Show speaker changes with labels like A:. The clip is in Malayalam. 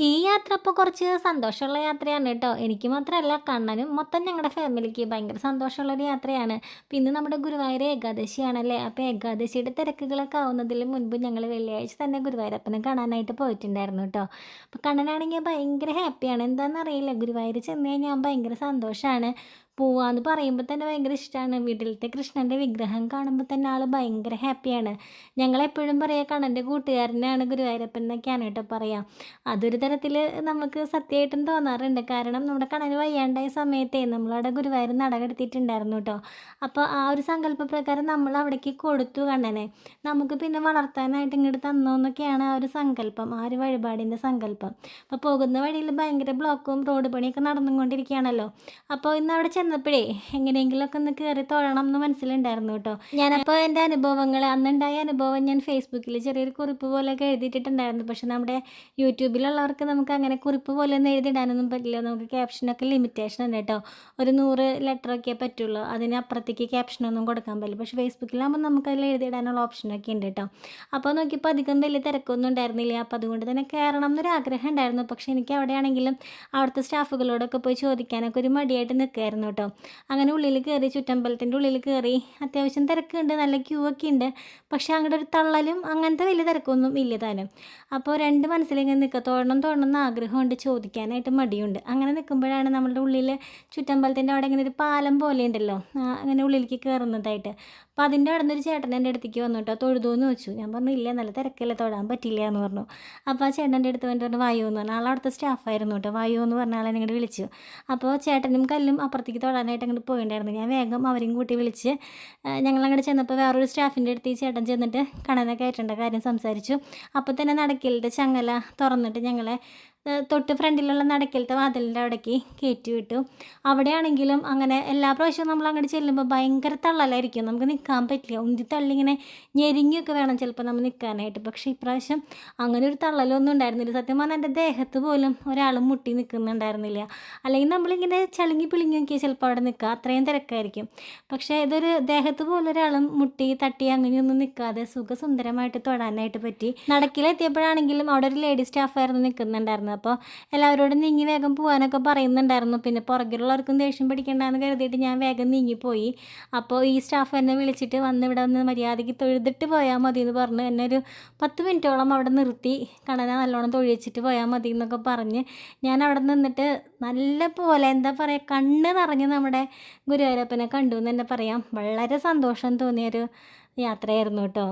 A: ഈ യാത്ര ഇപ്പോൾ കുറച്ച് സന്തോഷമുള്ള യാത്രയാണ് കേട്ടോ. എനിക്ക് മാത്രമല്ല കണ്ണനും മൊത്തം ഞങ്ങളുടെ ഫാമിലിക്ക് ഭയങ്കര സന്തോഷമുള്ളൊരു യാത്രയാണ്. പിന്നെ നമ്മുടെ ഗുരുവായൂർ ഏകാദശിയാണല്ലേ? അപ്പോൾ ഏകാദശിയുടെ തിരക്കുകളൊക്കെ ആവുന്നതിന് മുൻപ് ഞങ്ങൾ വെള്ളിയാഴ്ച തന്നെ ഗുരുവായൂരപ്പനെ കാണാനായിട്ട് പോയിട്ടുണ്ടായിരുന്നു കേട്ടോ. അപ്പോൾ കണ്ണനാണെങ്കിൽ ഭയങ്കര ഹാപ്പിയാണ് എന്താണെന്ന് അറിയില്ല ഗുരുവായൂർ ചെന്ന് കഴിഞ്ഞാൽ ഭയങ്കര സന്തോഷമാണ് പോവാന്ന് പറയുമ്പോൾ തന്നെ ഭയങ്കര ഇഷ്ടമാണ് വീട്ടിലത്തെ കൃഷ്ണന്റെ വിഗ്രഹം കാണുമ്പോൾ തന്നെ ആൾ ഭയങ്കര ഹാപ്പിയാണ് ഞങ്ങളെപ്പോഴും പറയുക കണ്ണന്റെ കൂട്ടുകാരനാണ് ഗുരുവായൂരപ്പൻ എന്നൊക്കെയാണ് കേട്ടോ പറയാം. അതൊരു തരത്തിൽ നമുക്ക് സത്യമായിട്ടും തോന്നാറുണ്ട്. കാരണം നമ്മുടെ കണന് വയ്യാണ്ടായ സമയത്തേ നമ്മളവിടെ ഗുരുവായൂർ നടകെടുത്തിട്ടുണ്ടായിരുന്നു കേട്ടോ. അപ്പോൾ ആ ഒരു സങ്കല്പപ്രകാരം നമ്മൾ അവിടേക്ക് കൊടുത്തു കണ്ണനെ. നമുക്ക് പിന്നെ വളർത്താനായിട്ട് ഇങ്ങോട്ട് തന്നു എന്നൊക്കെയാണ് ആ ഒരു സങ്കല്പം ആ ഒരു വഴിപാടിന്റെ സങ്കല്പം. അപ്പോൾ പോകുന്ന വഴിയിൽ ഭയങ്കര ബ്ലോക്കും റോഡ് പണിയൊക്കെ നടന്നുകൊണ്ടിരിക്കുകയാണല്ലോ. അപ്പോൾ ഇന്ന് അവിടെ ചെന്നപ്പോഴേ എങ്ങനെയെങ്കിലുമൊക്കെ ഒന്ന് കയറി തൊഴണം എന്ന് മനസ്സിലുണ്ടായിരുന്നു കേട്ടോ. ഞാനപ്പോൾ എന്റെ അനുഭവങ്ങൾ അന്നുണ്ടായ അനുഭവം ഞാൻ ഫേസ്ബുക്കിൽ ചെറിയൊരു കുറിപ്പ് പോലെയൊക്കെ എഴുതിയിട്ടുണ്ടായിരുന്നു. പക്ഷെ നമ്മുടെ യൂട്യൂബിലുള്ളവർക്ക് നമുക്ക് അങ്ങനെ കുറിപ്പ് പോലെ ഒന്നും എഴുതിയിടാനൊന്നും പറ്റില്ല. നമുക്ക് ക്യാപ്ഷനൊക്കെ ലിമിറ്റേഷൻ ഉണ്ട് കേട്ടോ ഒരു നൂറ് ലെറ്ററൊക്കെ പറ്റുള്ളൂ. അതിനപ്പുറത്തേക്ക് ക്യാപ്ഷനൊന്നും കൊടുക്കാൻ പറ്റില്ല. പക്ഷേ ഫേസ്ബുക്കിലാകുമ്പോൾ നമുക്ക് അതിൽ എഴുതിയിടാനുള്ള ഓപ്ഷനൊക്കെ ഉണ്ട് കേട്ടോ അപ്പോൾ നോക്കിയപ്പോൾ അധികം വലിയ തിരക്കൊന്നും ഉണ്ടായിരുന്നില്ല. അപ്പോൾ അതുകൊണ്ട് തന്നെ കയറണം എന്നൊരു ആഗ്രഹം ഉണ്ടായിരുന്നു. പക്ഷേ എനിക്ക് അവിടെയാണെങ്കിലും അവിടുത്തെ സ്റ്റാഫുകളോടൊക്കെ പോയി ചോദിക്കാനൊക്കെ ഒരു മടിയായിട്ട് നിൽക്കുകയായിരുന്നു കേട്ടോ അങ്ങനെ ഉള്ളിൽ കയറി ചുറ്റമ്പലത്തിന്റെ ഉള്ളിൽ കയറി അത്യാവശ്യം തിരക്കുണ്ട്. നല്ല ക്യൂ ഒക്കെ ഉണ്ട്. പക്ഷേ അങ്ങോട്ട് ഒരു തള്ളലും അങ്ങനത്തെ വലിയ തിരക്കൊന്നും ഇല്ല താനും. അപ്പോൾ രണ്ട് മനസ്സിലിങ്ങനെ നിൽക്കുക തോഴണം തോഴണം ആഗ്രഹമുണ്ട് ചോദിക്കാനായിട്ട് മടിയുണ്ട്. അങ്ങനെ നിൽക്കുമ്പോഴാണ് നമ്മളുടെ ഉള്ളിൽ ചുറ്റമ്പലത്തിന്റെ അവിടെ ഇങ്ങനെ ഒരു പാലം പോലെ ഉണ്ടല്ലോ അങ്ങനെ ഉള്ളിലേക്ക് കയറുന്നതായിട്ട്. അപ്പോൾ അതിന്റെ അവിടെ നിന്നൊരു ചേട്ടൻ എന്റെ അടുത്തേക്ക് വന്നു കേട്ടോ തൊഴുതോന്ന് വെച്ചു ഞാൻ പറഞ്ഞു ഇല്ല നല്ല തിരക്കല്ലേ തൊഴാൻ പറ്റില്ല എന്ന് പറഞ്ഞു. അപ്പോൾ ആ ചേട്ടന്റെ അടുത്ത് വേണ്ടി പറഞ്ഞു വായു എന്ന് പറഞ്ഞു. ആൾ അവിടുത്തെ സ്റ്റാഫായിരുന്നു കേട്ടോ വായു എന്ന് പറഞ്ഞ ആളെ ഇങ്ങോട്ട് വിളിച്ചു. അപ്പോൾ ചേട്ടനും കല്ലും അപ്പുറത്തേക്ക് തൊഴാനായിട്ട് അങ്ങോട്ട് പോയിണ്ടായിരുന്നു. ഞാൻ വേഗം അവരെയും കൂട്ടി വിളിച്ച് ഞങ്ങൾ അങ്ങോട്ട് ചെന്നപ്പോൾ വേറൊരു സ്റ്റാഫിന്റെ അടുത്ത് ഈ ചേട്ടൻ ചെന്നിട്ട് കണനെ കയറ്റേണ്ട കാര്യം സംസാരിച്ചു. അപ്പോൾ തന്നെ നടക്കലിന്റെ ചങ്ങല തുറന്നിട്ട് ഞങ്ങളെ തൊട്ട് ഫ്രണ്ടിലുള്ള നടക്കലത്തെ വാതിലിന്റെ അവിടേക്ക് കയറ്റി വിട്ടു. അവിടെയാണെങ്കിലും അങ്ങനെ എല്ലാ പ്രാവശ്യവും നമ്മൾ അങ്ങോട്ട് ചെല്ലുമ്പോൾ ഭയങ്കര തള്ളലായിരിക്കും. നമുക്ക് നിൽക്കാൻ പറ്റില്ല. ഉന്തി തള്ളി ഇങ്ങനെ ഞെരിങ്ങിയൊക്കെ വേണം ചിലപ്പോൾ നമ്മൾ നിൽക്കാനായിട്ട് പക്ഷേ ഇപ്രാവശ്യം അങ്ങനെ ഒരു തള്ളലൊന്നും ഉണ്ടായിരുന്നില്ല. സത്യം പറഞ്ഞാൽ എന്റെ ദേഹത്ത് പോലും ഒരാൾ മുട്ടി നിൽക്കുന്നുണ്ടായിരുന്നില്ല അല്ലെങ്കിൽ നമ്മളിങ്ങനെ ചളുങ്ങി പിളിങ്ങി നോക്കിയാൽ ചിലപ്പോൾ അവിടെ നിൽക്കുക അത്രയും തിരക്കായിരിക്കും. പക്ഷേ ഇതൊരു ദേഹത്ത് പോലും ഒരാളും മുട്ടി തട്ടി അങ്ങനെയൊന്നും നിൽക്കാതെ സുഖസുന്ദരമായിട്ട് തൊടാനായിട്ട് പറ്റി. നടക്കിലെത്തിയപ്പോഴാണെങ്കിലും അവിടെ ഒരു ലേഡി സ്റ്റാഫായിരുന്നു നിൽക്കുന്നുണ്ടായിരുന്നത് അപ്പോൾ എല്ലാവരോടും നീങ്ങി വേഗം പോകാനൊക്കെ പറയുന്നുണ്ടായിരുന്നു. പിന്നെ പുറകിലുള്ളവർക്കും ദേഷ്യം പിടിക്കേണ്ടെന്ന് കരുതിയിട്ട് ഞാൻ വേഗം നീങ്ങിപ്പോയി. അപ്പോൾ ഈ സ്റ്റാഫ് എന്നെ വിളിച്ചിട്ട് വന്ന് ഇവിടെ വന്ന് മര്യാദയ്ക്ക് തൊഴുതിട്ട് പോയാൽ മതി എന്ന് പറഞ്ഞ്. എന്നെ ഒരു പത്ത് മിനിറ്റോളം അവിടെ നിർത്തി കണന നല്ലോണം തൊഴിച്ചിട്ട് പോയാൽ മതി എന്നൊക്കെ പറഞ്ഞ് ഞാൻ അവിടെ നിന്നിട്ട് നല്ല പോലെ എന്താ പറയുക കണ്ണ് നിറഞ്ഞ് നമ്മുടെ ഗുരുവായൂരപ്പനെ കണ്ടു എന്ന് തന്നെ പറയാം. വളരെ സന്തോഷം തോന്നിയൊരു യാത്രയായിരുന്നു കേട്ടോ.